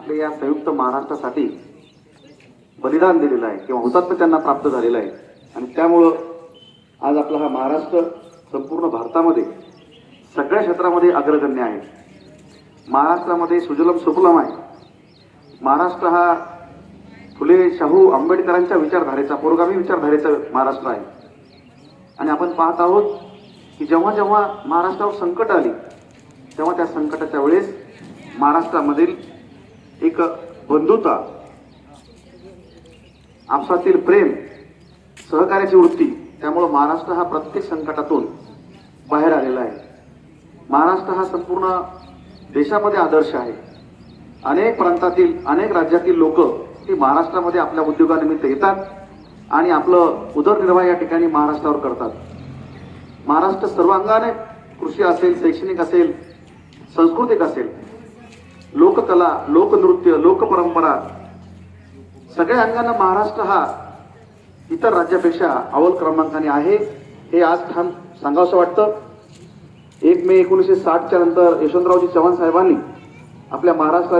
आपल्या या संयुक्त महाराष्ट्रासाठी बलिदान दिलेलं आहे किंवा हुतात्म त्यांना प्राप्त झालेलं आहे. आणि त्यामुळं आज आपला हा महाराष्ट्र संपूर्ण भारतामध्ये सगळ्या क्षेत्रामध्ये अग्रगण्य आहे. महाराष्ट्रामध्ये सुजलम सुफलम आहे. महाराष्ट्र हा फुले शाहू आंबेडकरांच्या विचारधारेचा पुरोगामी विचारधारेचा महाराष्ट्र आहे. आणि आपण पाहत आहोत की जेव्हा जेव्हा महाराष्ट्रावर संकट आली तेव्हा त्या संकटाच्या वेळेस महाराष्ट्रामधील एक बंधुता आपसातील प्रेम सहकार्याची वृत्ती त्यामुळं महाराष्ट्र हा प्रत्येक संकटातून बाहेर आलेला आहे. महाराष्ट्र हा संपूर्ण देशामध्ये आदर्श आहे. अनेक प्रांतातील अनेक राज्यातील लोक ती महाराष्ट्रामध्ये आपल्या उद्योगानिमित्त येतात आणि आपलं उदरनिर्वाह या ठिकाणी महाराष्ट्रावर करतात. महाराष्ट्र सर्वांगाने कृषी असेल शैक्षणिक असेल सांस्कृतिक असेल लोककला लोकनृत्य लोकपरंपरा सगळ्या अंगानं महाराष्ट्र हा इतर राज्यापेक्षा अव्वल क्रमांकाने आहे हे आज ठाम सांगावंसं वाटतं. एक मे एकोणीसशे साठच्या नंतर यशवंतरावजी चव्हाण साहेबांनी आपल्या महाराष्ट्रात